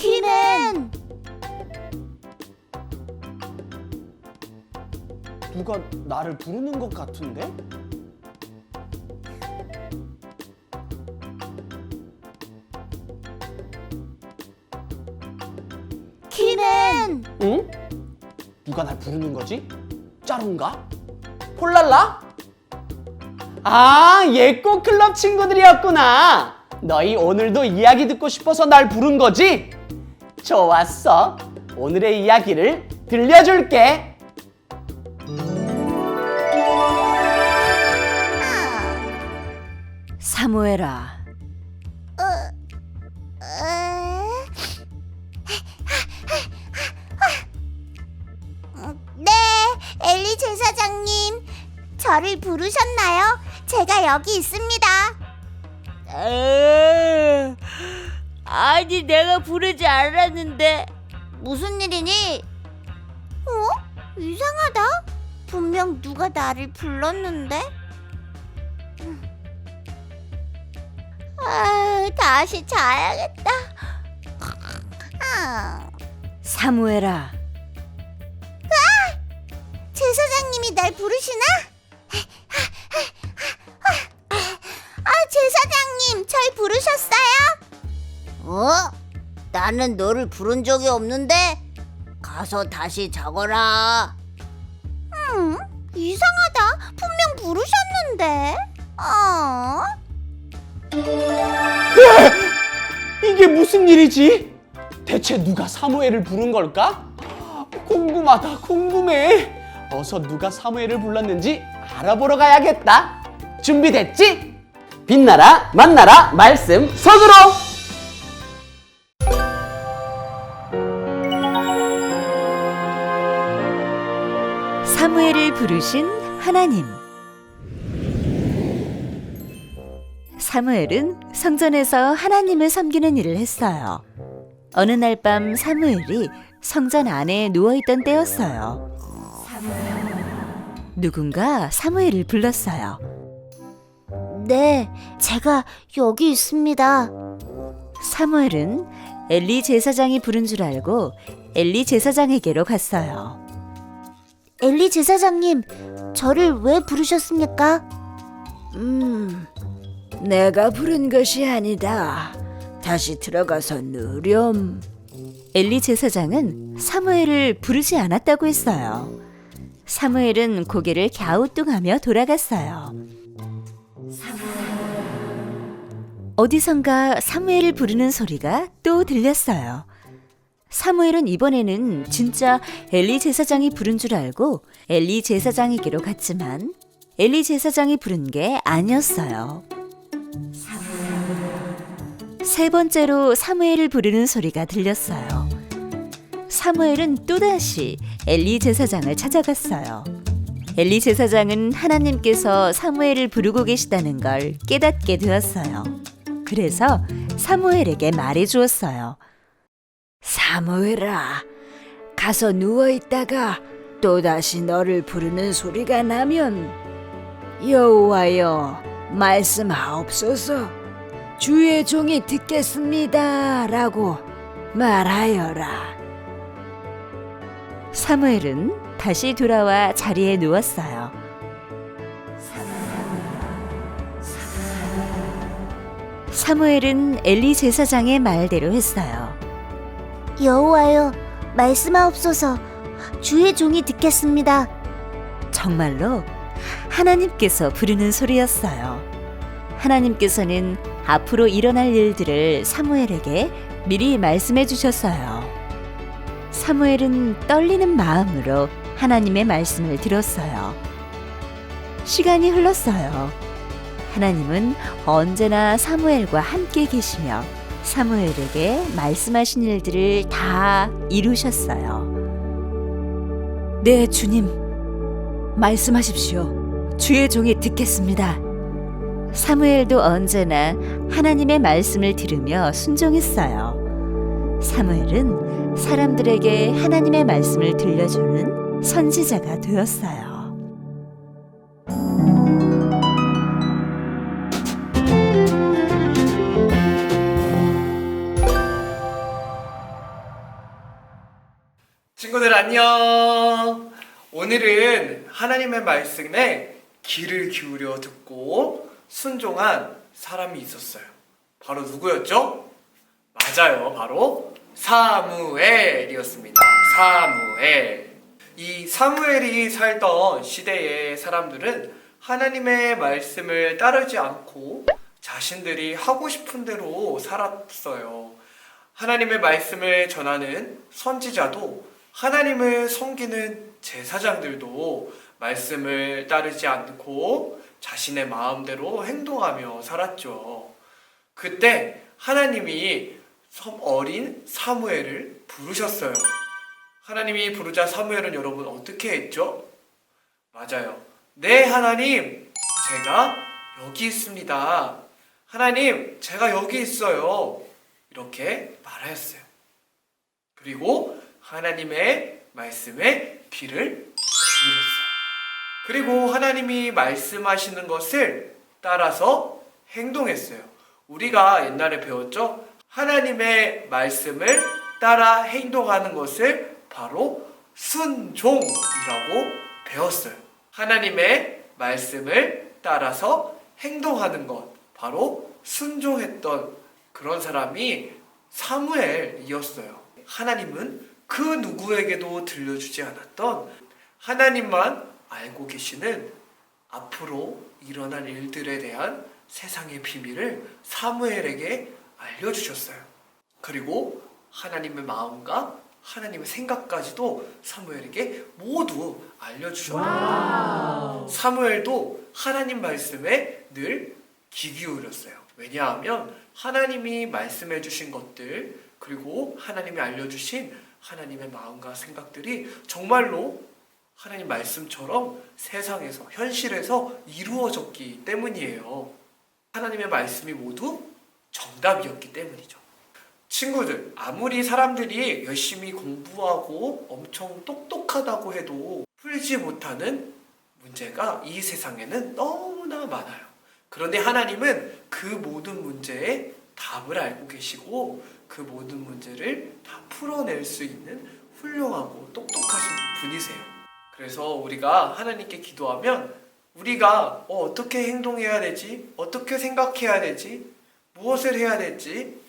키는 누가 나를 부르는 것 같은데? 키는 응? 누가 날 부르는 거지? 짜룬가? 폴랄라? 아, 예꼬 클럽 친구들이었구나. 너희 오늘도 이야기 듣고 싶어서 날 부른 거지? 좋았어. 오늘의 이야기를 들려줄게. 사무엘아, 네, 엘리 제사장님. 저를 부르셨나요? 제가 여기 있습니다. 에 아니 내가 부르지 않았는데 무슨 일이니? 어? 이상하다. 분명 누가 나를 불렀는데. 아, 다시 자야겠다. 아, 사무엘아, 제사장님이 날 부르시나? 나는 너를 부른 적이 없는데 가서 다시 자거라. 음, 이상하다. 분명 부르셨는데. 어? 이게 무슨 일이지? 대체 누가 사무엘을 부른 걸까? 궁금하다, 궁금해. 어서 누가 사무엘을 불렀는지 알아보러 가야겠다. 준비됐지? 빛나라, 만나라, 말씀 속으로! 부르신 하나님. 사무엘은 성전에서 하나님을 섬기는 일을 했어요. 어느 날 밤 사무엘이 성전 안에 누워 있던 때였어요. 누군가 사무엘을 불렀어요. 네, 제가 여기 있습니다. 사무엘은 엘리 제사장이 부른 줄 알고 엘리 제사장에게로 갔어요. 엘리 제사장님, 저를 왜 부르셨습니까? 음 내가 부른 것이 아니다 다시 들어가서 누렴 엘리 제사장은 사무엘을 부르지 않았다고 했어요. 사무엘은 고개를 갸우뚱하며 돌아갔어요. 어디선가 사무엘을 부르는 소리가 또 들렸어요. 사무엘은 이번에는 진짜 엘리 제사장이 부른 줄 알고 엘리 제사장에게로 갔지만 엘리 제사장이 부른 게 아니었어요. 세 번째로 사무엘을 부르는 소리가 들렸어요. 사무엘은 또다시 엘리 제사장을 찾아갔어요. 엘리 제사장은 하나님께서 사무엘을 부르고 계시다는 걸 깨닫게 되었어요. 그래서 사무엘에게 말해 주었어요. 사무엘아 가서 누워 있다가 또다시 너를 부르는 소리가 나면 여호와여 말씀하옵소서 주의 종이 듣겠습니다 라고 말하여라 사무엘은 다시 돌아와 자리에 누웠어요. 사무엘은 엘리 제사장의 말대로 했어요. 여호와여, 말씀하옵소서. 주의 종이 듣겠습니다. 정말로 하나님께서 부르는 소리였어요. 하나님께서는 앞으로 일어날 일들을 사무엘에게 미리 말씀해 주셨어요. 사무엘은 떨리는 마음으로 하나님의 말씀을 들었어요. 시간이 흘렀어요. 하나님은 언제나 사무엘과 함께 계시며 사무엘에게 말씀하신 일들을 다 이루셨어요. 네, 주님. 말씀하십시오. 주의 종이 듣겠습니다. 사무엘도 언제나 하나님의 말씀을 들으며 순종했어요. 사무엘은 사람들에게 하나님의 말씀을 들려주는 선지자가 되었어요. 친구들 안녕. 오늘은 하나님의 말씀에 귀를 기울여 듣고 순종한 사람이 있었어요. 바로 누구였죠? 맞아요. 바로 사무엘이었습니다. 사무엘. 이 사무엘이 살던 시대의 사람들은 하나님의 말씀을 따르지 않고 자신들이 하고 싶은 대로 살았어요. 하나님의 말씀을 전하는 선지자도 하나님을 섬기는 제사장들도 말씀을 따르지 않고 자신의 마음대로 행동하며 살았죠. 그때 하나님이 섬 어린 사무엘을 부르셨어요. 하나님이 부르자 사무엘은 여러분 어떻게 했죠? 맞아요. 네, 하나님, 제가 여기 있습니다. 하나님, 제가 여기 있어요. 이렇게 말하였어요. 그리고 하나님의 말씀에 귀를 기울였어요. 그리고 하나님이 말씀하시는 것을 따라서 행동했어요. 우리가 옛날에 배웠죠? 하나님의 말씀을 따라 행동하는 것을 바로 순종이라고 배웠어요. 하나님의 말씀을 따라서 행동하는 것, 바로 순종했던 그런 사람이 사무엘이었어요. 하나님은 그 누구에게도 들려주지 않았던 하나님만 알고 계시는 앞으로 일어날 일들에 대한 세상의 비밀을 사무엘에게 알려주셨어요. 그리고 하나님의 마음과 하나님의 생각까지도 사무엘에게 모두 알려주셨어요. 사무엘도 하나님 말씀에 늘 귀 기울였어요. 왜냐하면 하나님이 말씀해 주신 것들 그리고 하나님이 알려주신 하나님의 마음과 생각들이 정말로 하나님 말씀처럼 세상에서 현실에서 이루어졌기 때문이에요. 하나님의 말씀이 모두 정답이었기 때문이죠. 친구들, 아무리 사람들이 열심히 공부하고 엄청 똑똑하다고 해도 풀지 못하는 문제가 이 세상에는 너무나 많아요. 그런데 하나님은 그 모든 문제에 답을 알고 계시고 그 모든 문제를 다 풀어낼 수 있는 훌륭하고 똑똑하신 분이세요. 그래서 우리가 하나님께 기도하면 우리가 어, 어떻게 행동해야 되지? 어떻게 생각해야 되지? 무엇을 해야 될지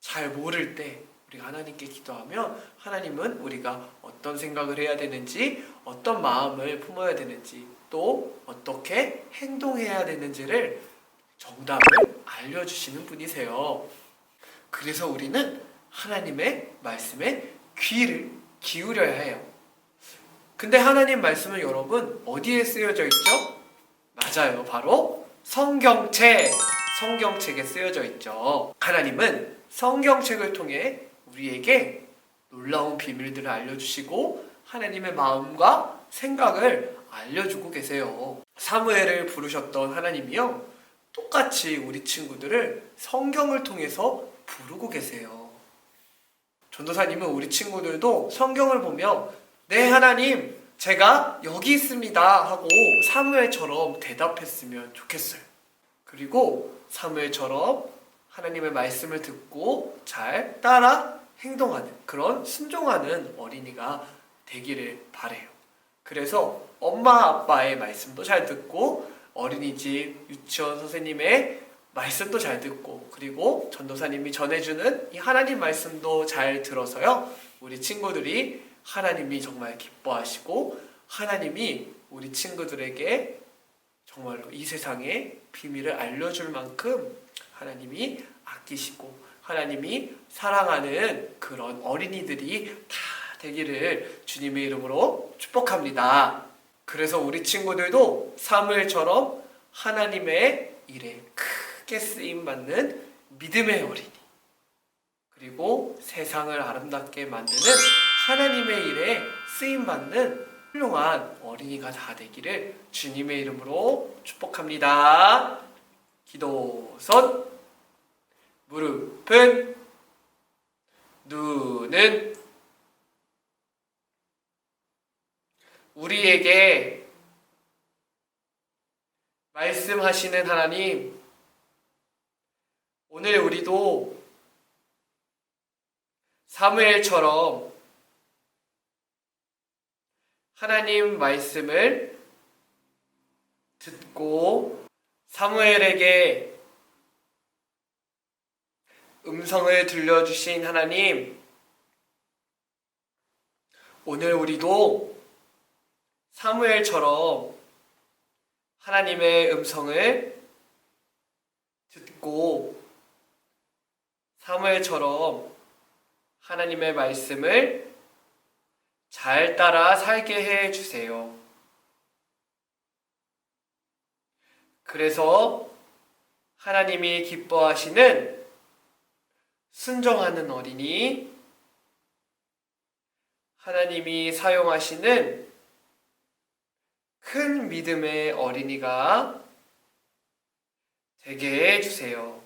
잘 모를 때 우리가 하나님께 기도하면 하나님은 우리가 어떤 생각을 해야 되는지 어떤 마음을 품어야 되는지 또 어떻게 행동해야 되는지를 정답을 알려주시는 분이세요. 그래서 우리는 하나님의 말씀에 귀를 기울여야 해요. 근데 하나님 말씀은 여러분 어디에 쓰여져 있죠? 맞아요. 바로 성경책. 성경책에 쓰여져 있죠. 하나님은 성경책을 통해 우리에게 놀라운 비밀들을 알려주시고 하나님의 마음과 생각을 알려주고 계세요. 사무엘을 부르셨던 하나님이요. 똑같이 우리 친구들을 성경을 통해서 부르고 계세요. 전도사님은 우리 친구들도 성경을 보며 네 하나님 제가 여기 있습니다 하고 사무엘처럼 대답했으면 좋겠어요. 그리고 사무엘처럼 하나님의 말씀을 듣고 잘 따라 행동하는 그런 순종하는 어린이가 되기를 바래요. 그래서 엄마 아빠의 말씀도 잘 듣고 어린이집 유치원 선생님의 말씀도 잘 듣고 그리고 전도사님이 전해주는 이 하나님 말씀도 잘 들어서요 우리 친구들이 하나님이 정말 기뻐하시고 하나님이 우리 친구들에게 정말로 이 세상의 비밀을 알려줄 만큼 하나님이 아끼시고 하나님이 사랑하는 그런 어린이들이 다 되기를 주님의 이름으로 축복합니다. 그래서 우리 친구들도 사무엘처럼 하나님의 일에 크게 쓰임 받는 믿음의 어린이 그리고 세상을 아름답게 만드는 하나님의 일에 쓰임 받는 훌륭한 어린이가 다 되기를 주님의 이름으로 축복합니다. 기도선 무릎은 눈은 우리에게 말씀하시는 하나님, 오늘 우리도 사무엘처럼 하나님 말씀을 듣고 사무엘에게 음성을 들려주신 하나님, 오늘 우리도 사무엘처럼 하나님의 음성을 듣고 사무엘처럼 하나님의 말씀을 잘 따라 살게 해 주세요. 그래서 하나님이 기뻐하시는 순종하는 어린이, 하나님이 사용하시는 큰 믿음의 어린이가 되게 해 주세요.